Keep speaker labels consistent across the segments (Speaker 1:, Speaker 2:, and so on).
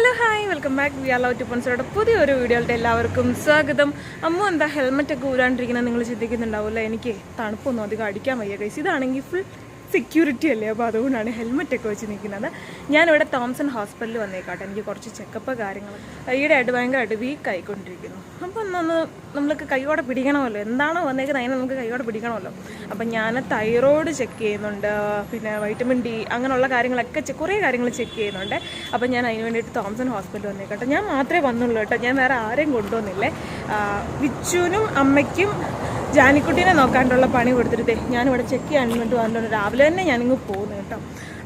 Speaker 1: Hello hi welcome back. We are love to പുതിയൊരു വീഡിയോയിലോട്ട് എല്ലാവർക്കും സ്വാഗതം. അമ്മ എന്താ ഹെൽമെറ്റ് ഒക്കെ ഊരാണ്ടിരിക്കുന്നത് നിങ്ങൾ ചിന്തിക്കുന്നുണ്ടാവില്ല എനിക്ക് തണുപ്പൊന്നും അധികം അടിക്കാൻ വയ്യ കൈസ് ഇതാണെങ്കിൽ ഫുൾ സെക്യൂരിറ്റി അല്ലേ? അപ്പോൾ അതുകൊണ്ടാണ് ഹെൽമെറ്റ് ഒക്കെ വെച്ച് നിൽക്കുന്നത്. ഞാനിവിടെ തോംസൺ ഹോസ്പിറ്റലിൽ വന്നേക്കാട്ടെ. എനിക്ക് കുറച്ച് ചെക്കപ്പ് കാര്യങ്ങൾ. ഈയിടെയായിട്ട് ഭയങ്കരമായിട്ട് വീക്ക് ആയിക്കൊണ്ടിരിക്കുന്നു. അപ്പോൾ ഒന്ന് നമ്മൾക്ക് കൈയോടെ പിടിക്കണമല്ലോ. എന്താണോ വന്നേക്കുന്നത് അതിനെ നമുക്ക് കൈയോടെ പിടിക്കണമല്ലോ. അപ്പം ഞാൻ തൈറോയ്ഡ് ചെക്ക് ചെയ്യുന്നുണ്ട്. പിന്നെ വൈറ്റമിൻ ഡി അങ്ങനെയുള്ള കാര്യങ്ങളൊക്കെ കുറേ കാര്യങ്ങൾ ചെക്ക് ചെയ്യുന്നുണ്ട്. അപ്പം ഞാൻ അതിന് വേണ്ടിയിട്ട് തോംസൺ ഹോസ്പിറ്റലിൽ വന്നേക്കട്ടെ. ഞാൻ മാത്രമേ വന്നുള്ളൂ കേട്ടോ. ഞാൻ വേറെ ആരെയും കൊണ്ടുവന്നില്ലേ? വിച്ചുവിനും അമ്മയ്ക്കും ജാനിക്കുട്ടീനെ നോക്കാണ്ടുള്ള പണി കൊടുത്തിട്ട് ഞാനിവിടെ ചെക്ക് ചെയ്യാൻ വേണ്ടി വന്നിട്ടുണ്ട്. രാവിലെ തന്നെ ഞാനിങ്ങ് പോകുന്നു കേട്ടോ.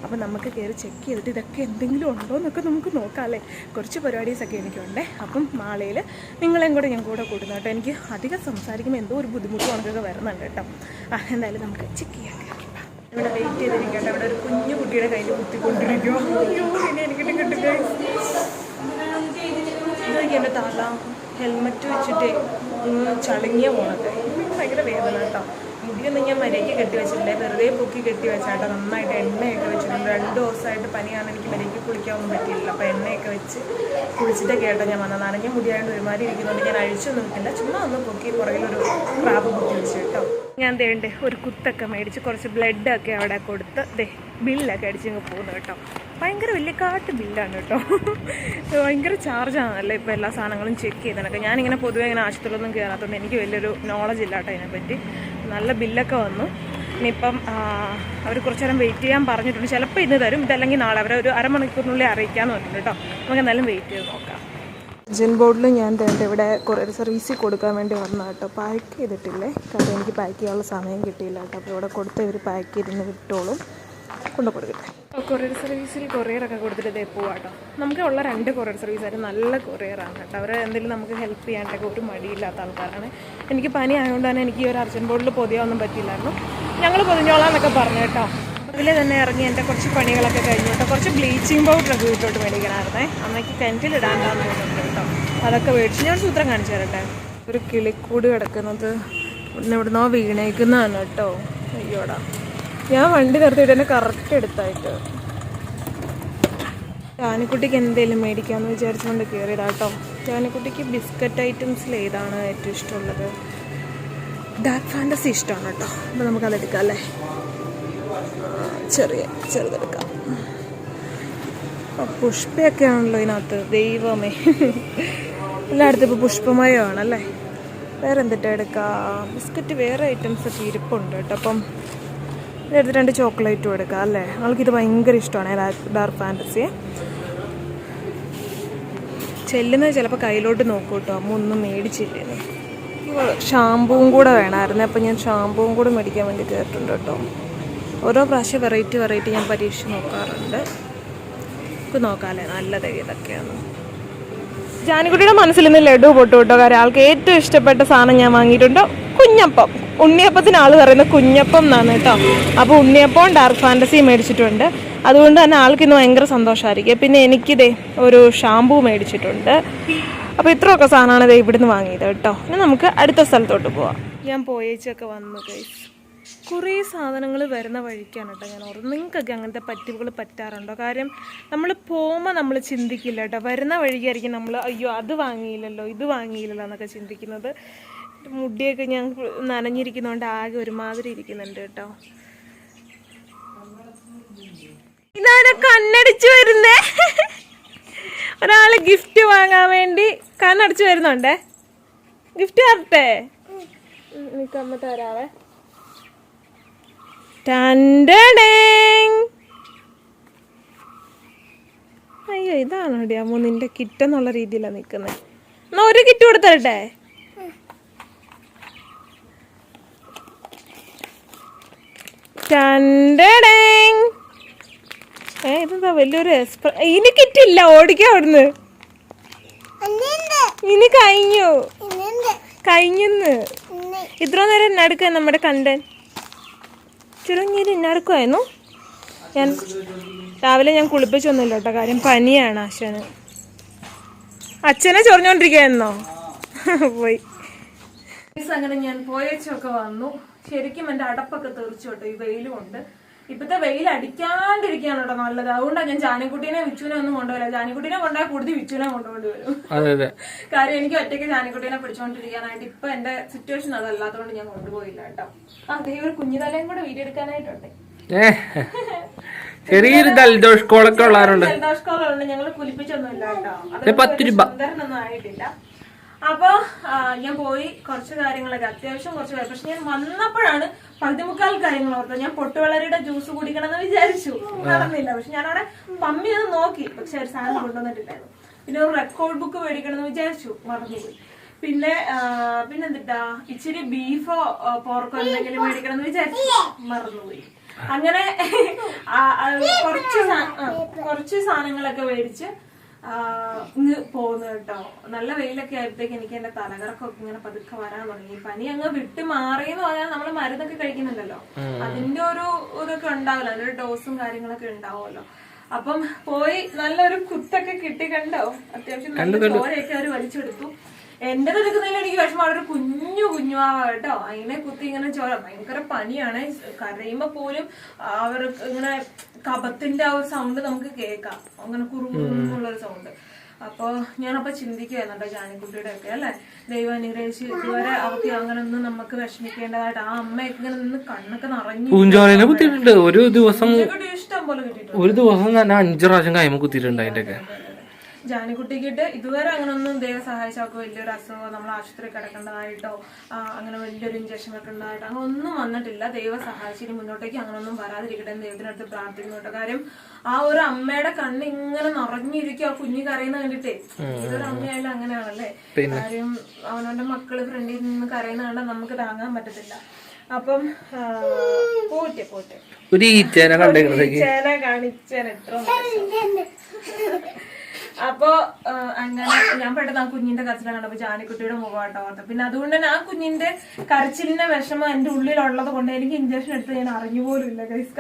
Speaker 1: അപ്പം നമുക്ക് കയറി ചെക്ക് ചെയ്തിട്ട് ഇതൊക്കെ എന്തെങ്കിലും ഉണ്ടോ എന്നൊക്കെ നമുക്ക് നോക്കാം അല്ലേ? കുറച്ച് പരിപാടീസൊക്കെ എനിക്കുണ്ട്. അപ്പം നാളെയിൽ നിങ്ങളെയും കൂടെ ഞാൻ കൂടെ കൂടുന്നു കേട്ടോ. എനിക്ക് അധികം സംസാരിക്കുമ്പോൾ എന്തോ ഒരു ബുദ്ധിമുട്ട് കണക്കൊക്കെ വരുന്നുണ്ട് കേട്ടോ. ആ എന്തായാലും നമുക്ക് ചെക്ക് ചെയ്യാം. ഇവിടെ വെയിറ്റ് ചെയ്തിരിക്കട്ടെ. ഇവിടെ ഒരു കുഞ്ഞു കുട്ടിയുടെ കയ്യിൽ കുത്തിക്കൊണ്ടിരിക്കുമോ അയ്യോ എന്റെ തല ഹെൽമെറ്റ് വെച്ചിട്ട് ഒന്ന് ചളുങ്ങിയ പോണത്. ഭയങ്കര വേദന കേട്ടോ. മുടിയൊന്നും ഞാൻ മര്യാദയ്ക്ക് കെട്ടി വെച്ചിട്ടില്ല. വെറുതെ പൊക്കി കെട്ടി വെച്ചാട്ടോ. നന്നായിട്ട് എണ്ണയൊക്കെ വെച്ചിട്ടുണ്ട്. രണ്ട് ദിവസമായിട്ട് പനിയാണ്. എനിക്ക് മര്യാദയ്ക്ക് കുളിക്കാനൊന്നും പറ്റിയില്ല. അപ്പോൾ എണ്ണയൊക്കെ വെച്ച് കുളിച്ചിട്ടൊക്കെ ആയിട്ടോ ഞാൻ വന്നത്. നനഞ്ഞ മുടിയായിട്ട് ഒരുമാതിരി ഇരിക്കുന്നുണ്ട് ഞാൻ അഴിച്ചു നോക്കില്ല ചുമ്മാ ഒന്ന് പൊക്കി പുറകിലൊരു ക്രാബ് കുത്തി വെച്ച് കേട്ടോ. ഞാൻ ദേണ്ട് ഒരു കുത്തൊക്കെ മേടിച്ച് കുറച്ച് ബ്ലഡൊക്കെ അവിടെ കൊടുത്ത് ദേ ബില്ലൊക്കെ അടിച്ചിങ്ങ് പോകുന്നു കേട്ടോ. ഭയങ്കര വലിയ കാട്ട് ബില്ലാണ് കേട്ടോ. ഭയങ്കര ചാർജാണല്ലോ ഇപ്പോൾ എല്ലാ സാധനങ്ങളും ചെക്ക് ചെയ്തതൊക്കെ ഞാനിങ്ങനെ പൊതുവെ ഇങ്ങനെ ആശുപത്രിയിലൊന്നും കയറാത്തതുകൊണ്ട് എനിക്ക് വലിയൊരു നോളജ് ഇല്ല കേട്ടോ അതിനെപ്പറ്റി നല്ല ബില്ലൊക്കെ വന്നു. ഇനിയിപ്പം അവർ കുറച്ച് നേരം വെയിറ്റ് ചെയ്യാൻ പറഞ്ഞിട്ടുണ്ട്. ചിലപ്പോൾ ഇന്ന് തരും. ഇതല്ലെങ്കിൽ നാളെ അവരെ ഒരു അരമണിക്കൂറിനുള്ളിൽ അറിയിക്കാമെന്ന് പറഞ്ഞിട്ടുണ്ട് കേട്ടോ. നമുക്ക് എന്തായാലും വെയിറ്റ് ചെയ്ത് നോക്കാം. ജിൻ ബോർഡിൽ ഞാൻ തേണ്ട ഇവിടെ കുറേ സർവീസിൽ കൊടുക്കാൻ വേണ്ടി വന്ന കേട്ടോ. പാക്ക് ചെയ്തിട്ടില്ലേ? കാരണം എനിക്ക് പാക്ക് ചെയ്യാനുള്ള സമയം കിട്ടിയില്ല കേട്ടോ. അപ്പോൾ ഇവിടെ കൊടുത്ത് ഇവർ പാക്ക് ചെയ്തിരുന്ന് വിട്ടോളും. കൊണ്ടു കൊടുക്കട്ടെ കൊറിയർ സർവീസിൽ കൊറിയറൊക്കെ കൊടുത്തിട്ട് ഇതേ പോവാട്ടോ നമുക്ക് ഉള്ള രണ്ട് കൊറിയർ സർവീസായിട്ട് നല്ല കൊറിയറാണ് കേട്ടോ. അവരെ എന്തെങ്കിലും നമുക്ക് ഹെൽപ്പ് ചെയ്യാനൊക്കെ ഒരു മടിയില്ലാത്ത ആൾക്കാരാണ്. എനിക്ക് പനി ആയതുകൊണ്ട് തന്നെ എനിക്ക് ഈ ഒരു അർജന്റ് ബോർഡിൽ പൊതിയാവൊന്നും പറ്റിയില്ലായിരുന്നു. ഞങ്ങൾ പൊതിഞ്ഞോളാം എന്നൊക്കെ പറഞ്ഞു കേട്ടോ. അതിൽ തന്നെ ഇറങ്ങി എന്റെ കുറച്ച് പണികളൊക്കെ കഴിഞ്ഞു കേട്ടോ. കുറച്ച് ബ്ലീച്ചിങ് പൗഡറൊക്കെ വീട്ടിലോട്ട് മേടിക്കണമായിരുന്നേ അമ്മയ്ക്ക് കിണറ്റിലിടാണ്ടാന്ന് തോന്നുന്നുണ്ട് കേട്ടോ. അതൊക്കെ മേടിച്ച് ഞാൻ സൂത്രം കാണിച്ചു തരട്ടെ. ഒരു കിളിക്കൂട് കിടക്കുന്നത് ഇവിടുന്നോ വീണേക്കുന്നതാണ് കേട്ടോ. അയ്യോടാ. ഞാൻ വണ്ടി നിർത്തിയിട്ട് എന്നെ കറക്റ്റ് എടുത്തായിട്ട്. ചാനിക്കുട്ടിക്ക് എന്തെങ്കിലും മേടിക്കാമെന്ന് വിചാരിച്ചുകൊണ്ട് കയറിയതാട്ടോ ചാനിക്കുട്ടിക്ക് ബിസ്ക്കറ്റ് ഐറ്റംസിൽ ഏതാണ് ഏറ്റവും ഇഷ്ടമുള്ളത്? ഡാർക്ക് ഫാന്റസി ഇഷ്ടമാണ് കേട്ടോ. അപ്പോൾ നമുക്കത് എടുക്കാം അല്ലേ? ചെറിയ ചെറുതെടുക്കാം പുഷ്പയൊക്കെ ആണല്ലോ ഇതിനകത്ത്. ദൈവമേ. എല്ലായിടത്തും ഇപ്പോൾ പുഷ്പമയമാണല്ലേ വേറെ എന്തിട്ടാ എടുക്കാം? ബിസ്ക്കറ്റ് വേറെ ഐറ്റംസ് ഒക്കെ ഇരിപ്പുണ്ട് കേട്ടോ. അപ്പം ഇതെടുത്ത് രണ്ട് ചോക്ലേറ്റും എടുക്കാം അല്ലേ? ആൾക്കിത് ഭയങ്കര ഇഷ്ടമാണ് ഡാർക്ക് ഫാന്റസി ചെല്ലുന്നത് ചിലപ്പോൾ കയ്യിലോട്ട് നോക്കും കേട്ടോ അമ്മ ഒന്നും മേടിച്ചില്ലേ ഷാമ്പൂവും കൂടെ വേണമായിരുന്നു അപ്പം ഞാൻ ഷാമ്പൂവും കൂടെ മേടിക്കാൻ വേണ്ടി കയറിയിട്ടുണ്ട് കേട്ടോ ഓരോ പ്രാവശ്യം വെറൈറ്റി വെറൈറ്റി ഞാൻ പരീക്ഷിച്ച് നോക്കാറുണ്ട്. നമുക്ക് നോക്കാമല്ലേ നല്ലത് ഏതൊക്കെയാണ് ജാനിക്കുട്ടിയുടെ മനസ്സിൽ നിന്ന് ലഡു പൊട്ടു കേട്ടോ കാര്യം ആൾക്ക് ഏറ്റവും ഇഷ്ടപ്പെട്ട സാധനം ഞാൻ വാങ്ങിയിട്ടുണ്ട്. കുഞ്ഞപ്പം. ഉണ്ണിയപ്പത്തിന് ആൾ പറയുന്നത് കുഞ്ഞപ്പം എന്നാണ് കേട്ടോ. അപ്പോൾ ഉണ്ണിയപ്പവും ഡാർക്ക് ഫാന്റസി മേടിച്ചിട്ടുണ്ട്. അതുകൊണ്ട് തന്നെ ആൾക്ക് ഇന്ന് ഭയങ്കര സന്തോഷമായിരിക്കും പിന്നെ എനിക്കിതേ ഒരു ഷാമ്പൂ മേടിച്ചിട്ടുണ്ട്. അപ്പോൾ ഇത്രയൊക്കെ സാധനമാണ് ഇതേ ഇവിടുന്ന് വാങ്ങിയത് കേട്ടോ. ഇനി നമുക്ക് അടുത്ത സ്ഥലത്തോട്ട് പോവാം. ഞാൻ പോയേച്ചൊക്കെ വന്നു കുറേ സാധനങ്ങൾ വരുന്ന വഴിക്കാണ് കേട്ടോ ഞാൻ ഓർമ്മ നിങ്ങൾക്കൊക്കെ അങ്ങനത്തെ പറ്റിവുകൾ പറ്റാറുണ്ടോ? കാര്യം നമ്മൾ പോകുമ്പോൾ നമ്മൾ ചിന്തിക്കില്ല കേട്ടോ. വരുന്ന വഴിക്കായിരിക്കും നമ്മൾ അയ്യോ അത് വാങ്ങിയില്ലല്ലോ ഇത് വാങ്ങിയില്ലല്ലോ എന്നൊക്കെ ചിന്തിക്കുന്നത്. മുടിയൊക്കെ ഞാൻ നനഞ്ഞിരിക്കുന്നതുകൊണ്ട് ആകെ ഒരുമാതിരി ഇരിക്കുന്നുണ്ട് കേട്ടോ. ഇതാരാ കണ്ണടിച്ചു വരുന്നേ. ഒരാൾ ഗിഫ്റ്റ് വാങ്ങാൻ വേണ്ടി കണ്ണടിച്ചു വരുന്നുണ്ടേ. ഗിഫ്റ്റ് തരട്ടെ? നിക്കമ്മ തരാവേ. അയ്യോ ഇതാണോ അമ്മ നിന്റെ കിറ്റ് എന്നുള്ള രീതിയിലാണ് നിൽക്കുന്നത് എന്നാ ഒരു കിറ്റ് കൊടുത്തരട്ടെ? ടണ്ടടേങ്. ഏ ഇതെന്താ വലിയൊരു ഇനി കിറ്റില്ല ഓടിക്കാം അവിടുന്ന്. ഇനി കഴിഞ്ഞു. കഴിഞ്ഞെന്ന്. ഇത്ര നേരം നടക്കുക നമ്മുടെ കണ്ടൻ. ചുരുങ്ങിയത് നടക്കുമായിരുന്നു ഞാൻ രാവിലെ ഞാൻ കുളിപ്പിച്ചൊന്നുമില്ല കേട്ടോ കാര്യം പനിയാണ് അച്ഛന് അച്ഛനെ ചൊറിഞ്ഞോണ്ടിരിക്കുന്നോ പോയി. അങ്ങനെ ഞാൻ പോയച്ചൊക്കെ വന്നു. ശരിക്കും എന്റെ അടപ്പൊക്കെ തെറിച്ചു കേട്ടോ. ഈ വെയിലും ഉണ്ട്. ഇപ്പത്തെ വെയിൽ അടിക്കാണ്ടിരിക്കുകയാണ് കേട്ടോ നല്ലത്. അതുകൊണ്ടാണ് ഞാൻ ജാനിക്കുട്ടീനെ വിച്ചുവിനെ ഒന്നും കൊണ്ടുപോയില്ല ജാനിക്കുട്ടീനെ കൊണ്ടുപോയാൽ കൂടുതൽ വിച്ചുവിനെ കൊണ്ടുപോകേണ്ടി വരും. കാര്യം എനിക്ക് ഒറ്റയ്ക്ക് ജാനിക്കുട്ടീനെ പിടിച്ചോണ്ടിരിക്കാനായിട്ട് ഇപ്പൊ എന്റെ സിറ്റുവേഷൻ അതല്ലാത്തതുകൊണ്ട് ഞാൻ കൊണ്ടുപോയില്ല കേട്ടോ. അതേ ഒരു കുഞ്ഞുതലയും കൂടെ വീഡിയോ എടുക്കാനായിട്ടുണ്ട്.
Speaker 2: ചെറിയൊരു ജലദോഷക്കോളൊക്കെ ഉള്ളവരുണ്ട്.
Speaker 1: ജലദോഷക്കോളുണ്ട് ഞങ്ങൾ കുലിപ്പിച്ചൊന്നുമില്ല കേട്ടോ.
Speaker 2: പത്ത് രൂപ.
Speaker 1: ആയിട്ടില്ല. അപ്പൊ ഞാൻ പോയി കുറച്ച് കാര്യങ്ങളൊക്കെ അത്യാവശ്യം കുറച്ച് കാര്യം. പക്ഷെ ഞാൻ വന്നപ്പോഴാണ് പതിമുക്കാൽ കാര്യങ്ങൾ ഓർത്തത്. ഞാൻ പൊട്ടുവളരിയുടെ ജ്യൂസ് കുടിക്കണം എന്ന് വിചാരിച്ചു നടന്നില്ല. പക്ഷെ ഞാൻ അവിടെ പമ്മി ഒന്ന് നോക്കി. പക്ഷെ ഒരു സാധനം കൊണ്ടുവന്നിട്ടില്ലായിരുന്നു. പിന്നെ ഒരു റെക്കോർഡ് ബുക്ക് മേടിക്കണം എന്ന് വിചാരിച്ചു. മറന്നുപോയി. പിന്നെ പിന്നെന്തിട്ടാ ഇച്ചിരി ബീഫോ പോർക്കോ എന്തെങ്കിലും മേടിക്കണം എന്ന് വിചാരിച്ചു. മറന്നുപോയി. അങ്ങനെ കുറച്ച് കുറച്ച് സാധനങ്ങളൊക്കെ മേടിച്ച് ഇങ്ങ് പോകുന്നു കേട്ടോ. നല്ല വെയിലൊക്കെ ആയപ്പോഴത്തേക്ക് എനിക്ക് എന്റെ തലകറക്കൊക്കെ ഇങ്ങനെ പതുക്കെ വരാൻ തുടങ്ങി. പനി അങ്ങ് വിട്ട് മാറി എന്ന് പറഞ്ഞാൽ നമ്മൾ മരുന്നൊക്കെ കഴിക്കുന്നുണ്ടല്ലോ. അതിന്റെ ഒരു ഇതൊക്കെ ഉണ്ടാവില്ല. അതിന്റെ ഒരു ഡോസും കാര്യങ്ങളൊക്കെ ഉണ്ടാവുമല്ലോ. അപ്പം പോയി നല്ലൊരു കുത്തൊക്കെ കിട്ടി കണ്ടോ? അത്യാവശ്യം നല്ല ചോരയൊക്കെ അവർ വലിച്ചെടുത്തു. എന്റെ എടുക്കുന്നതിൽ എനിക്ക് വിഷമം. അവിടെ ഒരു കുഞ്ഞു കുഞ്ഞുവാവ കേട്ടോ. അതിനെ കുത്തി ഇങ്ങനെ ചോര ഭയങ്കര പനിയാണ്. കരയുമ്പോ പോലും അവർ ഇങ്ങനെ കപത്തിന്റെ ആ ഒരു സൗണ്ട് നമുക്ക് കേൾക്കാം. അങ്ങനെ കുറുമുള്ള ഒരു സൗണ്ട് അപ്പൊ ഞാനപ്പോ ചിന്തിക്കുവായിരുന്നു ജാനിക്കുട്ടിയുടെ ഒക്കെ അല്ലെ? ദൈവം അനുഗ്രഹിച്ച് ഇതുവരെ അവർക്ക് അങ്ങനെ ഒന്നും നമുക്ക് വിഷമിക്കേണ്ടതായിട്ട് ആ അമ്മയൊക്കെ ഇങ്ങനെ നിന്ന് കണ്ണൊക്കെ നിറഞ്ഞു
Speaker 2: പൂഞ്ചോലിനെ കുത്തിയിട്ടുണ്ട്. ഒരു ദിവസം
Speaker 1: ഇഷ്ടം പോലെ കിട്ടിയിട്ടുണ്ട്.
Speaker 2: ഒരു ദിവസം തന്നെ അഞ്ചു പ്രാവശ്യം കൈമ കുത്തിയിട്ടുണ്ട് അതിന്റെ ഒക്കെ
Speaker 1: ജാനിക്കുട്ടിക്കിട്ട് ഇതുവരെ അങ്ങനൊന്നും ദൈവം സഹായിച്ച അവർക്ക് വലിയൊരു അസുഖമോ നമ്മൾ ആശുപത്രി കിടക്കേണ്ടതായിട്ടോ അങ്ങനെ വലിയൊരു ഇഞ്ചക്ഷൻ വെക്കേണ്ടതായിട്ടോ അങ്ങനെ ഒന്നും വന്നിട്ടില്ല. ദൈവം സഹായിച്ചിട്ട് മുന്നോട്ടേക്ക് അങ്ങനൊന്നും വരാതിരിക്കട്ടെ എന്ന് ദൈവത്തിനടുത്ത് പ്രാർത്ഥിക്കുന്നു കേട്ടോ. കാര്യം ആ ഒരു അമ്മയുടെ കണ്ണ് ഇങ്ങനെ നിറഞ്ഞിരിക്കും ആ കുഞ്ഞു കരയുന്ന കണ്ടിട്ടേ. ഇതൊരു അമ്മയായാലും അങ്ങനെയാണല്ലേ? കാര്യം അവനവന്റെ മക്കൾ ഫ്രണ്ടിൽ നിന്ന് കരയുന്ന കണ്ടാൽ നമുക്ക് താങ്ങാൻ പറ്റത്തില്ല. അപ്പം പോട്ടെ പോട്ടെ.
Speaker 2: ഒരു ഈച്ചേനെ കണ്ടേക്കുന്നതൊക്കെ
Speaker 1: ചേന കാണിച്ചാൻ എത്ര അപ്പൊ അങ്ങനെ ഞാൻ പെട്ടെന്ന് ആ കുഞ്ഞിന്റെ കരച്ചില കണ്ടപ്പോ ജാനിക്കുട്ടിയുടെ മുഖമാട്ടോ ഓർത്തത് പിന്നെ അതുകൊണ്ട് തന്നെ ആ കുഞ്ഞിന്റെ കരച്ചിലിന്റെ വിഷമം എന്റെ ഉള്ളിലുള്ളത് കൊണ്ട് എനിക്ക് ഇഞ്ചക്ഷൻ എടുത്ത് ഞാൻ അറിഞ്ഞു പോലും ഇല്ല ഗൈസ്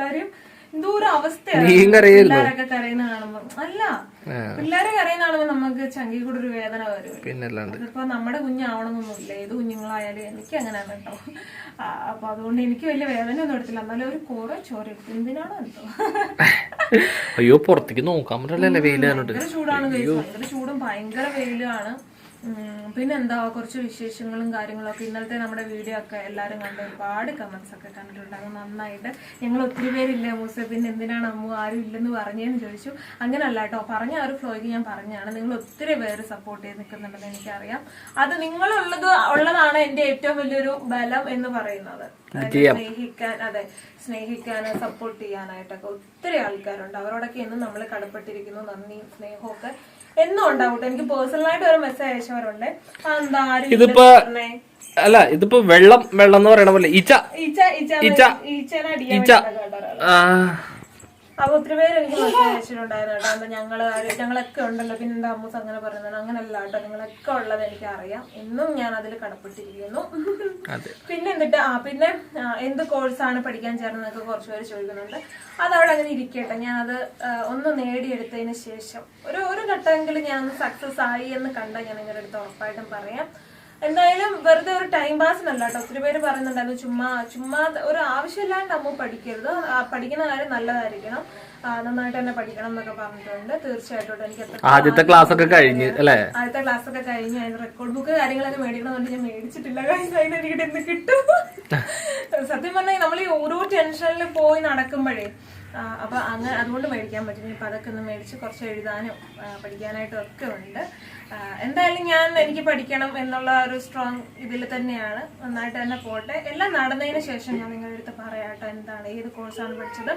Speaker 1: കാര്യം എന്തോ അവസ്ഥയാണ് പിള്ളേരൊക്കെ കരയുന്ന കാണുമ്പോ. അല്ല പിള്ളേരെ കരയുന്ന കാണുമ്പോ നമുക്ക് ചങ്കി കൂടെ ഒരു വേദന വരും.
Speaker 2: പിന്നല്ലാണ്ട്.
Speaker 1: ഇപ്പൊ നമ്മുടെ കുഞ്ഞാവണമെന്നൊന്നുമില്ല ഏത് കുഞ്ഞുങ്ങളായാലും എനിക്ക് അങ്ങനെയാണ് കേട്ടോ. അപ്പൊ അതുകൊണ്ട് എനിക്ക് വലിയ വേദന ഒന്നും എടുത്തില്ല. എന്നാലും ഒരു കുറെ ചോര എടുത്തു. എന്തിനാണോ എന്തോ.
Speaker 2: അയ്യോ പുറത്തേക്ക് നോക്കാൻ പറ്റില്ല വെയിൽ കണ്ടിട്ട്.
Speaker 1: ഭയങ്കര ചൂടും ഭയങ്കര വെയിലാണ് പിന്നെന്താ കുറച്ച് വിശേഷങ്ങളും കാര്യങ്ങളും ഒക്കെ ഇന്നലത്തെ നമ്മുടെ വീഡിയോ ഒക്കെ എല്ലാവരും കണ്ട് ഒരുപാട് കമൻസ് ഒക്കെ കണ്ടിട്ടുണ്ട്. അത് നന്നായിട്ട്. ഞങ്ങൾ ഒത്തിരി പേരില്ല മൂസ? പിന്നെ എന്തിനാണ് അമ്മു ആരും ഇല്ലെന്ന് പറഞ്ഞതെന്ന് ചോദിച്ചു. അങ്ങനല്ല കേട്ടോ. പറഞ്ഞ ആ ഒരു ഫ്ലോയ്ക്ക് ഞാൻ പറഞ്ഞാണ് നിങ്ങൾ ഒത്തിരി പേര് സപ്പോർട്ട് ചെയ്ത് നിൽക്കുന്നുണ്ടെന്ന് എനിക്കറിയാം. അത് നിങ്ങളുള്ളത് ഉള്ളതാണ് എന്റെ ഏറ്റവും വലിയൊരു ബലം എന്ന് പറയുന്നത്. സ്നേഹിക്കാൻ അതെ സ്നേഹിക്കാൻ സപ്പോർട്ട് ചെയ്യാനായിട്ടൊക്കെ ഒത്തിരി ആൾക്കാരുണ്ട്. അവരോടൊക്കെ ഇന്ന് നമ്മൾ കടപ്പെട്ടിരിക്കുന്നു. നന്ദി സ്നേഹമൊക്കെ എന്നും ഉണ്ടാവും എനിക്ക് പേഴ്സണലായിട്ട് ഒരു മെസ്സേജ് അയച്ചവരുണ്ട് ആ, എന്താ
Speaker 2: ഇതിപ്പോ അല്ല ഇതിപ്പോ വെള്ളം വെള്ളം എന്ന് പറയണ പോലെ ഇച്ച
Speaker 1: ഇച്ച ഈച്ച
Speaker 2: ഈച്ച. ഈച്ച. ഈച്ച.
Speaker 1: അപ്പൊ ഒത്തിരി പേര് എനിക്ക് മെസ്സേജ് അയച്ചിട്ടുണ്ടായിരുന്നു കേട്ടോ. എന്താ ഞങ്ങൾ ഞങ്ങളൊക്കെ ഉണ്ടല്ലോ. പിന്നെ എന്താ അമ്മൂസ് അങ്ങനെ പറയുന്നത്? അങ്ങനല്ല കേട്ടോ. നിങ്ങളൊക്കെ ഉള്ളത് എനിക്ക് അറിയാം എന്നും ഞാൻ അതിൽ കടപ്പെട്ടിരിക്കുന്നു. പിന്നെ എന്നിട്ട് ആ പിന്നെ എന്ത് കോഴ്സാണ് പഠിക്കാൻ ചേർന്നതൊക്കെ കുറച്ച് പേര് ചോദിക്കുന്നുണ്ട്. അതവിടെ അങ്ങനെ ഇരിക്കട്ടെ. ഞാൻ അത് ഒന്ന് നേടിയെടുത്തതിന് ശേഷം ഒരു ഒരു ഘട്ടമെങ്കിലും ഞാൻ സക്സസ് ആയി എന്ന് കണ്ടാൽ ഞാൻ നിങ്ങളുടെ അടുത്ത് ഉറപ്പായിട്ടും പറയാം. എന്തായാലും വെറുതെ ഒരു ടൈം പാസിനല്ല കേട്ടോ ഒത്തിരി പേര് പറയുന്നുണ്ടായിരുന്നു ചുമ്മാ ചുമ്മാ ഒരു ആവശ്യമില്ലാണ്ട് അമ്മ പഠിക്കരുത്. പഠിക്കുന്ന കാര്യം നല്ലതായിരിക്കണം. നന്നായിട്ട് തന്നെ പഠിക്കണം എന്നൊക്കെ പറഞ്ഞിട്ടുണ്ട്. തീർച്ചയായിട്ടും എനിക്ക്
Speaker 2: ആദ്യത്തെ ക്ലാസ് ഒക്കെ കഴിഞ്ഞ് അല്ലേ?
Speaker 1: ആദ്യത്തെ ക്ലാസ് ഒക്കെ കഴിഞ്ഞ് അതിന് റെക്കോർഡ് ബുക്ക് കാര്യങ്ങളൊക്കെ മേടിക്കണമെന്നുണ്ട് ഞാൻ മേടിച്ചിട്ടില്ല. കാര്യം അതിന് എനിക്ക് എന്ത് കിട്ടും. സത്യം പറഞ്ഞാൽ നമ്മൾ ഈ ഓരോ ടെൻഷനിൽ പോയി നടക്കുമ്പോഴേ ആ, അപ്പൊ അങ്ങനെ അതുകൊണ്ട് മേടിക്കാൻ പറ്റും. ഇപ്പൊ അതൊക്കെ ഒന്ന് മേടിച്ച് കുറച്ച് എഴുതാനും പഠിക്കാനായിട്ടും ഒക്കെ ഉണ്ട്. എന്തായാലും ഞാൻ എനിക്ക് പഠിക്കണം എന്നുള്ള ഒരു സ്ട്രോങ് ഇതിൽ തന്നെയാണ്. നന്നായിട്ട് തന്നെ പോട്ടെ. എല്ലാം നടന്നതിന് ശേഷം ഞാൻ നിങ്ങളുടെ അടുത്ത് പറയാട്ടോ എന്താണ് ഏത് കോഴ്സാണ് പഠിച്ചത്?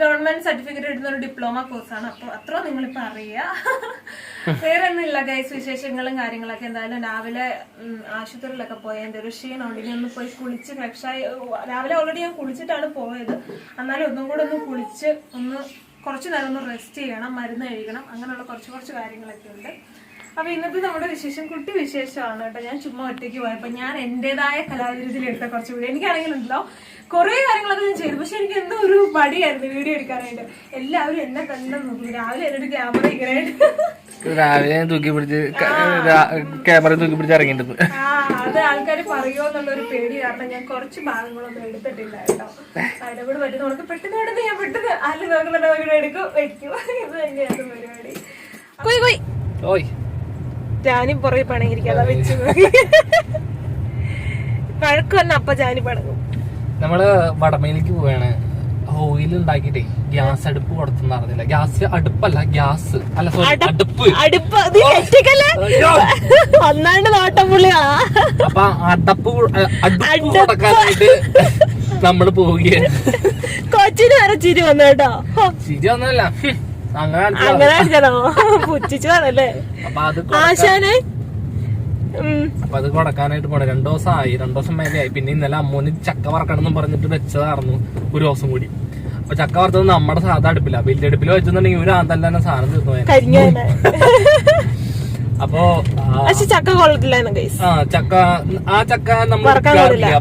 Speaker 1: ഗവൺമെന്റ് സർട്ടിഫിക്കറ്റ് എടുക്കുന്ന ഒരു ഡിപ്ലോമ കോഴ്സാണ് അപ്പോൾ അത്ര നിങ്ങളിപ്പോൾ അറിയുക വേറെ ഒന്നുമില്ല ഗൈസ് വിശേഷങ്ങളും കാര്യങ്ങളൊക്കെ. എന്തായാലും രാവിലെ ആശുപത്രിയിലൊക്കെ പോയ എന്റെ ഒരു ക്ഷീണമുണ്ട് ഇനി ഒന്ന് പോയി കുളിച്ച് ഫ്രഷായി രാവിലെ ഓൾറെഡി ഞാൻ കുളിച്ചിട്ടാണ് പോയത്. എന്നാലും ഒന്നും കൂടെ ഒന്ന് കുളിച്ച് ഒന്ന് കുറച്ച് നേരം ഒന്ന് റെസ്റ്റ് ചെയ്യണം മരുന്ന് കഴിക്കണം അങ്ങനെയുള്ള കുറച്ച് കുറച്ച് കാര്യങ്ങളൊക്കെ ഉണ്ട്. അപ്പൊ ഇന്നത്തെ നമ്മുടെ വിശേഷം കുട്ടി വിശേഷമാണ് കേട്ടോ. ഞാൻ ചുമ്മാ ഒറ്റയ്ക്ക് പോയപ്പോ ഞാൻ എന്റേതായ കലാരീതിയിൽ എടുത്ത കുറച്ച് വീഡിയോ. എനിക്കാണെങ്കിലുണ്ടല്ലോ കുറെ കാര്യങ്ങളൊക്കെ ഞാൻ ചെയ്തു. പക്ഷെ എനിക്ക് എന്തോ ഒരു പടിയായിരുന്നു വീഡിയോ എടുക്കാനായിട്ട്. എല്ലാവരും എന്നെ തന്നെ നോക്കും രാവിലെ എന്നൊരു ക്യാമറ ഇങ്ങനെ
Speaker 2: രാവിലെ ഞാൻ തൂക്കി പിടിച്ച് ക്യാമറ തൂക്കി പിടിച്ച് ഇറങ്ങിയിട്ടുണ്ട്.
Speaker 1: ആ അത് ആൾക്കാർ പറയുമോ എന്നുള്ളൊരു പേടി. കാരണം ഞാൻ കുറച്ച് ഭാഗങ്ങളൊന്നും എടുത്തിട്ടില്ല കേട്ടോ. നമുക്ക് പെട്ടെന്ന് പെട്ടെന്ന് ഞാൻ പെട്ടെന്ന് നോക്കുന്നുണ്ട് നോക്കിട്ട് എടുക്കും വെക്കും. ഇത് പരിപാടി. പോയി പോയി.
Speaker 2: ഓയ്.
Speaker 1: ജാനി പുറകെ പണയിരിക്കാതെ വെച്ച് പഴക്കം വന്ന അപ്പ ജാനി പടങ്ങും.
Speaker 2: നമ്മൾ വടമയിലേക്ക് പോവാണ്. ഓയിൽ ഉണ്ടാക്കിട്ടേ ഗ്യാസ് അടുപ്പ് കൊടുത്തെന്ന് അറിഞ്ഞില്ല. ഗ്യാസ് അടുപ്പല്ല ഗ്യാസ്. അല്ല സോറി അടുപ്പ്
Speaker 1: അടുപ്പ്. നീ ഞെട്ടിക്കല്ലേ? ഒന്നാണ്ട് നോട്ടം പുള്ളിയാ.
Speaker 2: അപ്പൊ അടപ്പ് അടുപ്പ് കൊടുക്കാനായിട്ട് നമ്മൾ പോവുകയാണ്.
Speaker 1: കൊച്ചിന് വരെ ചിരി വന്നു കേട്ടോ.
Speaker 2: വന്നല്ല ഒന്നുമല്ല അങ്ങനെ
Speaker 1: അങ്ങനെ അടിച്ചോ പുച്ഛിച്ചു കാണല്ലേ
Speaker 2: അപ്പൊ അത് കൊ-
Speaker 1: ആശാനെ?
Speaker 2: അപ്പൊ അത് കൊടുക്കാനായിട്ട് പോണേ. രണ്ടു ദിവസം ആയി രണ്ടു ദിവസം മേലെ ആയി പിന്നെ ഇന്നലെ അമ്മൂന് ചക്ക വറക്കണം എന്ന് പറഞ്ഞിട്ട് വെച്ചതായിരുന്നു. ഒരു ദിവസം കൂടി. അപ്പൊ ചക്ക വറുത്തത് നമ്മുടെ സാധാ അടുപ്പില്ല വലിയ അടുപ്പിൽ വെച്ചെന്നുണ്ടെങ്കിൽ ഒരു ആന്തല്ല തന്നെ സാധനം തീർന്നു അപ്പോ
Speaker 1: ചക്ക
Speaker 2: ആ ചക്ക ആ ചക്ക നമ്മൾ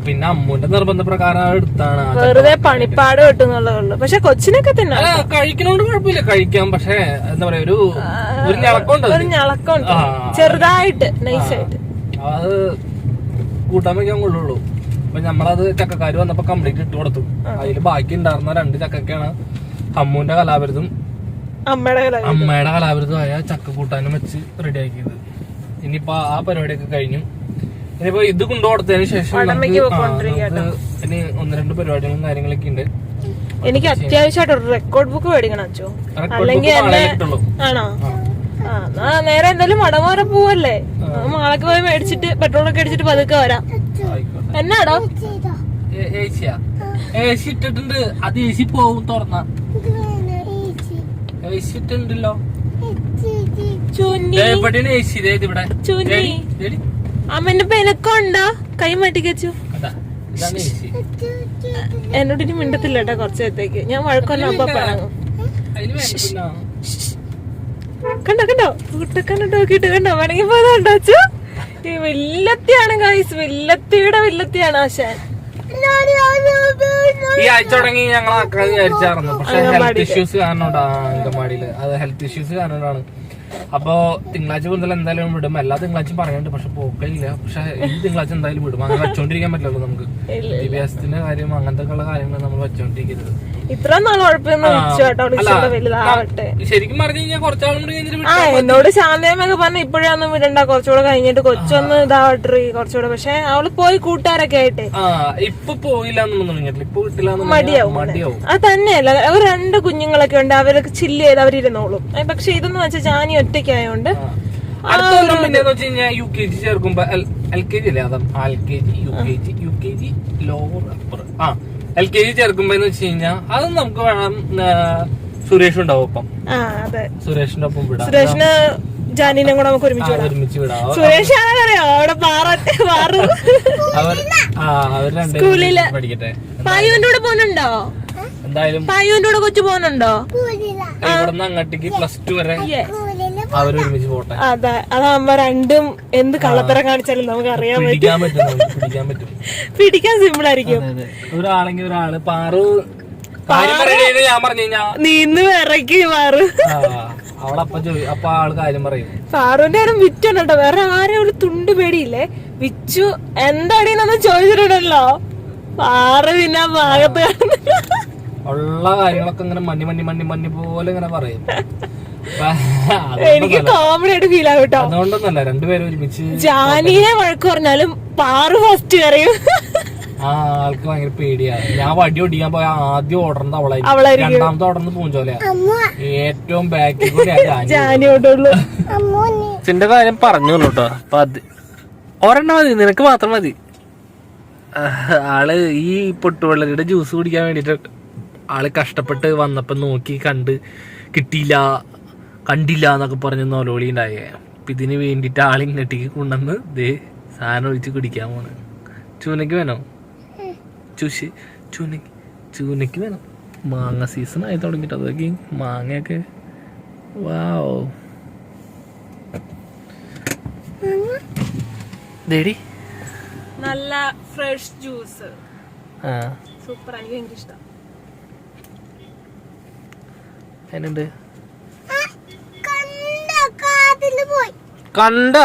Speaker 2: പിന്നെ അമ്മൂന്റെ നിർബന്ധ പ്രകാരം എടുത്താണ്.
Speaker 1: വെറുതെ പണിപ്പാട് കിട്ടുന്നുള്ളേ പക്ഷെ കൊച്ചിനൊക്കെ തന്നെ
Speaker 2: കഴിക്കണോണ്ട് കുഴപ്പമില്ല. കഴിക്കാം. പക്ഷെ എന്താ പറയാ ഒരു ഒരു ഞളക്കുണ്ട്
Speaker 1: ഒരു ഞളക്കമുണ്ട്.
Speaker 2: ആ.
Speaker 1: ചെറുതായിട്ട് നൈസായിട്ട്
Speaker 2: അത് കൂട്ടാൻ വയ്ക്കാൻ കൊള്ളുള്ളൂ. അപ്പൊ നമ്മളത് ചക്കക്കാര് വന്നപ്പോ കംപ്ലീറ്റ് ഇട്ട് കൊടുത്തു. അതിൽ ബാക്കി ഉണ്ടായിരുന്ന രണ്ട് ചക്കക്കാണ്. അമ്മൂന്റെ കലാപരിതും.
Speaker 1: അമ്മയുടെ
Speaker 2: ആയ കലാപരിതുമായ ചക്ക കൂട്ടാനും വെച്ച് റെഡിയാക്കിയത് ഇനിയിപ്പോ ആ പരിപാടിയൊക്കെ കഴിഞ്ഞു. ഇനിയിപ്പോ ഇത് കൊണ്ടു കൊടുത്തതിന് ശേഷം. ഇനി ഒന്ന് രണ്ട് പരിപാടികളും കാര്യങ്ങളൊക്കെ ഉണ്ട്.
Speaker 1: എനിക്ക് അത്യാവശ്യമായിട്ട് ഒരു റെക്കോർഡ് ബുക്ക് മേടിക്കണം അച്ചോ. അല്ലെങ്കിൽ ആണോ? ആ. നേരെ എന്തായാലും മടമാറ പോവല്ലേ? മാളൊക്കെ പോയി മേടിച്ചിട്ട് പെട്രോളൊക്കെ അടിച്ചിട്ട് പതുക്കെ വരാം. എന്നാടോ?
Speaker 2: ഏ- ഏസിയാ ഏസി ഇട്ടിട്ടുണ്ട്. അത് ഏസി പോവും തുറന്ന. ദേ ഇവിടെയാണ് ഏസി ദേ ഇത് ഇവിടെ.
Speaker 1: അമ്മന്റെ പെനക്കുണ്ടോ കൈ മാറ്റിക്കച്ചു എന്നോട് ഇനി മിണ്ടത്തില്ല കേട്ടോ കുറച്ച് നേരത്തേക്ക്. ഞാൻ വഴക്കൊന്നും അപ്പൊ
Speaker 2: പറഞ്ഞു
Speaker 1: കണ്ടോ കണ്ടോ? കൂട്ടക്കണ്ടോ നോക്കിട്ട് കണ്ടോ? വേണമെങ്കിൽ പോയതുണ്ടോ അച്ചു? ഈ വില്ലത്തിയാണ് ഗൈസ് വില്ലത്തിയുടെ വില്ലത്തിയാണ് ആശാൻ.
Speaker 2: ഈ ആഴ്ച തുടങ്ങി ഞങ്ങൾ ആക്കാൻ വിചാരിച്ചായിരുന്നു. പക്ഷെ ഹെൽത്ത് ഇഷ്യൂസ് കാരണം അംഗൻവാടിയിൽ. അത് ഹെൽത്ത് ഇഷ്യൂസ് കാരണമാണ് അപ്പൊ തിങ്കളാഴ്ച കൂടുതൽ എന്തായാലും വിടും. എല്ലാ തിങ്കളാഴ്ചയും പറയാനുണ്ട്. പക്ഷെ പോക്കില്ല പക്ഷെ ഈ തിങ്കളാഴ്ച എന്തായാലും വിടും. അങ്ങനെ വെച്ചോണ്ടിരിക്കാൻ പറ്റില്ലല്ലോ നമുക്ക്. വിദ്യാഭ്യാസത്തിന്റെ കാര്യം അങ്ങനത്തെ ഉള്ള കാര്യങ്ങൾ നമ്മൾ വെച്ചോണ്ടിരിക്കരുത്
Speaker 1: ഇത്ര നാൾ
Speaker 2: ശരിക്കും പറഞ്ഞു കഴിഞ്ഞാൽ കുറച്ചാളും കൂടി കഴിഞ്ഞിട്ട്
Speaker 1: എന്നോട് ശാന്തമ്മയൊക്കെ പറഞ്ഞു ഇപ്പോഴൊന്നും വിടണ്ട. കുറച്ചുകൂടെ കഴിഞ്ഞിട്ട് കൊച്ചൊന്ന് ഇതാവട്ടെ കുറച്ചുകൂടെ. പക്ഷെ അവൾ പോയി കൂട്ടുകാരൊക്കെ ആയിട്ട്.
Speaker 2: ഇപ്പൊ പോയില്ല
Speaker 1: മടിയാവും. അത് തന്നെയല്ല. അവർ രണ്ട് കുഞ്ഞുങ്ങളൊക്കെ ഉണ്ട്. അവരൊക്കെ ചില്ല് ചെയ്ത് അവരിരുന്നോളും. പക്ഷെ ഇതെന്ന് വെച്ചാൽ ജാനി ഒറ്റയ്ക്കായോണ്ട്
Speaker 2: പിന്നെന്ന് വെച്ച് കഴിഞ്ഞാൽ യു കെ ജി ചേർക്കുമ്പോ എൽ കെ ജി അല്ലേ? അതാ L K G U K G U K G lower upper ആ എൽ കെ ജി ചേർക്കുമ്പോ എന്ന് വെച്ച് കഴിഞ്ഞാൽ അത് നമുക്ക് വേണം സുരേഷ് ഉണ്ടാവും ഒപ്പം. സുരേഷിന്റെ ഒപ്പം വിടാം.
Speaker 1: സുരേഷിന് ജാനിനെ കൂടെ നമുക്ക് ഒരുമിച്ച് വിടാം.
Speaker 2: ഒരുമിച്ച് വിടാം.
Speaker 1: സുരേഷ് ആണെന്നറിയോ അവിടെ പാറ പാറു
Speaker 2: അവർ ആ അവർ സ്കൂളിൽ. പഠിക്കട്ടെ.
Speaker 1: പായുവിന്റെ കൂടെ പോകുന്നുണ്ടോ
Speaker 2: എന്തായാലും
Speaker 1: പായുവിന്റെ കൂടെ കൊച്ചു പോകുന്നുണ്ടോ
Speaker 2: ഇവിടുന്ന് അങ്ങോട്ടേക്ക് പ്ലസ് ടു വരെ
Speaker 1: അതെ അതാകുമ്പോ രണ്ടും എന്ത് കള്ളത്തരം കാണിച്ചാലും നമുക്ക് അറിയാൻ പറ്റും.
Speaker 2: പിടിക്കാൻ
Speaker 1: സിമ്പിൾ ആയിരിക്കും.
Speaker 2: ഒരാളെങ്കിൽ ഒരാൾ. പാറു കാര്യം
Speaker 1: നീന്ന് വിറക്കി മാറും
Speaker 2: കാര്യം
Speaker 1: പാറുവിന്റെ ആരും വിറ്റാണ് കേട്ടോ. വേറെ ആരും ഒരു തുണ്ട് പേടിയില്ലേ? വിച്ചു എന്താടീന്നൊന്നും ചോദിച്ചിട്ടുണ്ടല്ലോ? പാറ പിന്നെ ആ ഭാഗത്ത് കാണുന്നില്ല.
Speaker 2: ഉള്ള കാര്യങ്ങളൊക്കെ ഇങ്ങനെ മണ്ണി മണ്ണി മണ്ണി മണ്ണി പോലെ ഇങ്ങനെ പറയും.
Speaker 1: എനിക്ക്
Speaker 2: കോമഡിയായിട്ട്
Speaker 1: കോമഡി ആയിട്ട് ഫീൽ ആവും കേട്ടോ.
Speaker 2: അതുകൊണ്ടൊന്നല്ല രണ്ടുപേരും ഒരുമിച്ച്
Speaker 1: ജാനിയെ വഴക്ക് പറഞ്ഞാലും പാറു ഫസ്റ്റ് കറിയും
Speaker 2: ആ ആൾക്ക് ഭയങ്കര പേടിയാണ് ഞാൻ വടി ഒടിക്കാൻ പോയ ആദ്യം ഓർഡറിന്റെ അവളായിരിക്കും. രണ്ടാമത്തെ ഓർഡറിന് പൂഞ്ചോല ഏറ്റവും ബാക്കിൽ കാര്യം പറഞ്ഞു കേട്ടോ. അപ്പൊ അത് ഒരെണ്ണം മതി നിനക്ക് മാത്രം മതി. ആൾ ഈ പൊട്ടുവെള്ളരിയുടെ ജ്യൂസ് കുടിക്കാൻ വേണ്ടിട്ട് ആൾ കഷ്ടപ്പെട്ട് വന്നപ്പോ നോക്കി കണ്ട് കിട്ടിയില്ല കണ്ടില്ല എന്നൊക്കെ പറഞ്ഞ് നോലോളി ഉണ്ടായേ. അപ്പൊ ഇതിന് വേണ്ടിട്ട് ആൾ ഇങ്ങോട്ടേക്ക് കൊണ്ടുവന്ന് ദേ സാധനം ഒഴിച്ച് കുടിക്കാൻ പോണ്. ചൂനക്ക് വേണോ? ചൂശി ചൂനക്ക് ചൂനക്ക് വേണം? മാങ്ങ സീസൺ ആയി തുടങ്ങിട്ട് അതൊക്കെ മാങ്ങയൊക്കെ. വാവ് ദേടി
Speaker 1: നല്ല ഫ്രഷ് ജ്യൂസ്
Speaker 2: ആ.
Speaker 1: സൂപ്പർ എനിക്ക് ഭയങ്കര ഇഷ്ടം.
Speaker 2: അതിനുണ്ട് കണ്ട.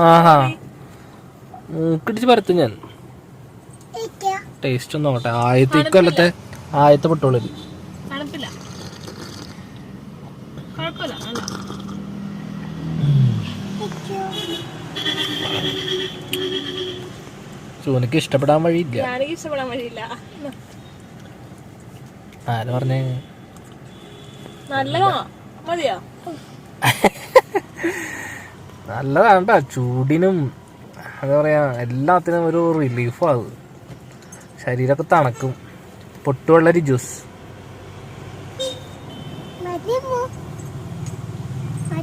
Speaker 2: ആഹാ. മൂക്കിടിച്ച് പരത്തും ഞാൻ. ടേസ്റ്റ് ഒന്ന് നോക്കട്ടെ. ആയത്തെ ഇക്കൊല്ലത്തെ ആയത്തെ പെട്ടോളൂ സൂനക്ക് ഇഷ്ടപ്പെടാൻ വഴിയില്ല. ആര് പറഞ്ഞേ?
Speaker 1: നല്ലതാ. മതിയോ?
Speaker 2: നല്ലതാണ് ട്ടാ. ചൂടിനും എന്താ പറയാ എല്ലാത്തിനും ഒരു റിലീഫും അത്. ശരീരമൊക്കെ തണുക്കും. പൊട്ടുവെള്ളരി ജ്യൂസ്.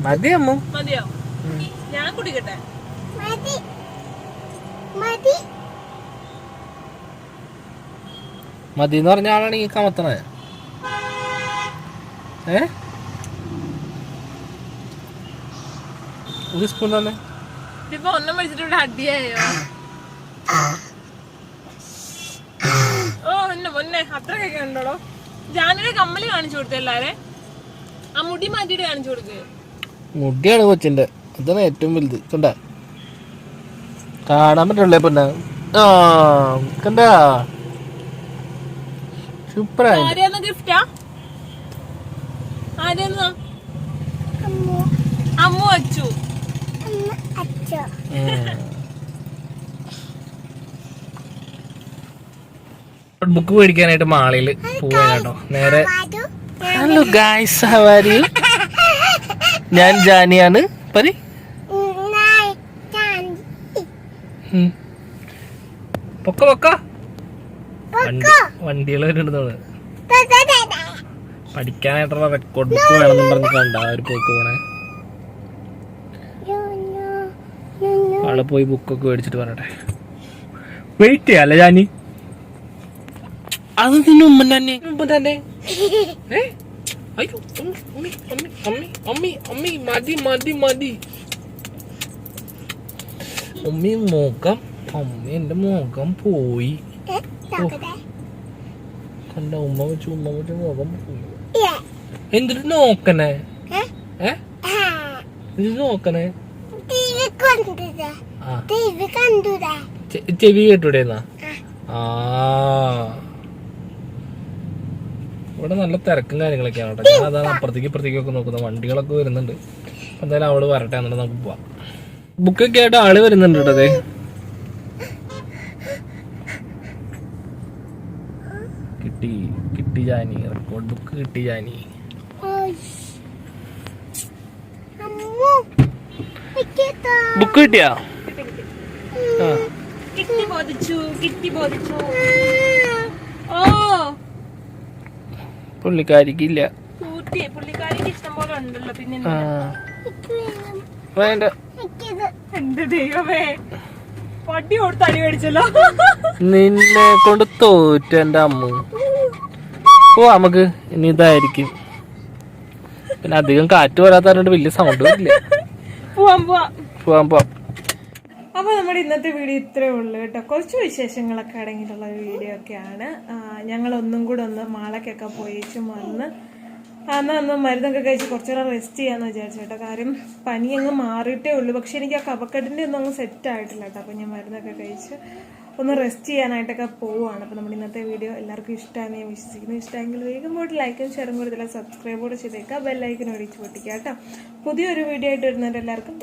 Speaker 2: മതി അമ്മു
Speaker 1: മതിയോ? ഞാൻ കുടിക്കട്ടെ.
Speaker 2: മതി. എന്ന് പറഞ്ഞ ആളാണ് ഈ കമത്തണത് ഏ? ഒരു സ്പൂൺ തന്നെ
Speaker 1: ഇതിപ്പോ ഒന്നും വെച്ചിട്ട് ഇവിടെ അടിയായോ? ഓ എന്നെ പൊന്നെ. അത്രയൊക്കെ ഉണ്ടോ ജാനയുടെ കമ്മൽ കാണിച്ചു കൊടുത്തു എല്ലാരെ. ആ മുടി മാറ്റിട്ട് കാണിച്ചു കൊടുക്ക്.
Speaker 2: മുടിയാണ് കൊച്ചിന്റെ. അതാണ് ഏറ്റവും വലുത്. കണ്ട? കാണാൻ പറ്റുള്ളേ പിന്നെ? ആ കണ്ട? സൂപ്പറായി
Speaker 1: ഗിഫ്റ്റാ ആരെയാന്ന് അമ്മ. അച്ചു.
Speaker 2: ബുക്ക് മേടിക്കാനായിട്ട് മാളിൽ പോവാ കേട്ടോ. നേരെ ഹലോ ഗായ്സ് ഹവാരി ഞാൻ ജാനിയാണ്. പരി. പൊക്ക പൊക്ക. വണ്ടി വണ്ടികൾ വരുന്നുണ്ട് പഠിക്കാനായിട്ടുള്ള റെക്കോർഡ് ബുക്ക് വേണമെന്നുണ്ടെന്ന് കണ്ട? അവർ ഒരു പോക്ക് പോണേ. ആൾ പോയി ബുക്കൊക്കെ മേടിച്ചിട്ട് പറയട്ടെ വെയിറ്റ് ചെയ്യാല്ലേ ഞാനി അത് നിന്നെ ഉമ്മൻ തന്നെ. ഉമ്മൻ തന്നെ. അയ്യോ ഉമ്മി, മതി മതി മതി. ഉമ്മി മുഖം അമ്മ എന്റെ മുഖം പോയി. കണ്ട ഉമ്മ വെച്ച് ഉമ്മ വെച്ച് മുഖം പോയി. എന്തിട്ട് നോക്കണേ? നോക്കണേ? ചെവി കേട്ടൂടെന്നാ? ആ. ഇവിടെ നല്ല തിരക്കും കാര്യങ്ങളൊക്കെയാണ് കേട്ടോ. ഞാൻ അതാണ് അപ്പുറത്തേക്ക് ഇപ്പുറത്തേക്ക് ഒക്കെ നോക്കുന്നത് വണ്ടികളൊക്കെ വരുന്നുണ്ട്. എന്തായാലും അവൾ വരട്ടെ എന്നിട്ട് നമുക്ക് പോവാം. ബുക്കൊക്കെ ആയിട്ട് ആൾ വരുന്നുണ്ട് കേട്ടോ അതെ കിട്ടി കിട്ടി ജാനി. റെക്കോർഡ് ബുക്ക് കിട്ടി ജാനി. ബുക്ക് കിട്ടിയാ?
Speaker 1: കിട്ടി ബോധിച്ചു കിട്ടി ബോധിച്ചു. ഓ.
Speaker 2: പുള്ളിക്കാരിക്കില്ല.
Speaker 1: കൂട്ടി പുള്ളിക്കാരിക്ക് ഇഷ്ടം പോലെ ഉണ്ടല്ലോ പിന്നെ
Speaker 2: വേണ്ട.
Speaker 1: എന്റെ ദൈവമേ. കൊടുത്ത് അടി മേടിച്ചല്ലോ.
Speaker 2: നിന്നെ കൊണ്ട് തോറ്റ എന്റെ അമ്മ. ഓ നമുക്ക്. ഇനി ഇതായിരിക്കും. പിന്നെ അധികം കാറ്റ് വരാത്തതുകൊണ്ട് വലിയ സൗണ്ട് വരില്ല.
Speaker 1: പോവാം പോവാം. അപ്പോൾ നമ്മുടെ ഇന്നത്തെ വീഡിയോ ഇത്രേ ഉള്ളൂ കേട്ടോ. കുറച്ച് വിശേഷങ്ങളൊക്കെ അടങ്ങിയിട്ടുള്ള ഒരു വീഡിയോ ഒക്കെയാണ്. ഒന്നും കൂടെ ഒന്ന് മാളക്കൊക്കെ പോയി വന്ന് അന്ന് അന്ന് മരുന്നൊക്കെ കഴിച്ച് കുറച്ചുകൂടെ റെസ്റ്റ് ചെയ്യാന്ന് വിചാരിച്ചു കേട്ടോ. കാര്യം പനി അങ്ങ് മാറിയിട്ടേ ഉള്ളൂ. പക്ഷെ എനിക്ക് ആ കഫക്കെട്ടിന്റെ ഒന്നും അങ്ങ് സെറ്റ് ആയിട്ടില്ല കേട്ടോ. അപ്പോൾ ഞാൻ മരുന്നൊക്കെ കഴിച്ച് ഒന്ന് റെസ്റ്റ് ചെയ്യാനായിട്ടൊക്കെ പോവുകയാണ്. അപ്പോൾ നമ്മുടെ ഇന്നത്തെ വീഡിയോ എല്ലാവർക്കും ഇഷ്ടമാണ് ഞാൻ വിശ്വസിക്കുന്നു. ഇഷ്ടമെങ്കിൽ വേഗം പോയിട്ട് ലൈക്കും ഷെയറും കൊടുത്തില്ല സബ്സ്ക്രൈബ് കൂടെ ചെയ്തേക്കാം. ബെല്ലൈക്കൻ ഒഴിച്ച് പൊട്ടിക്കാം കേട്ടോ. പുതിയൊരു വീഡിയോ ആയിട്ട് വരുന്നവരെല്ലാവർക്കും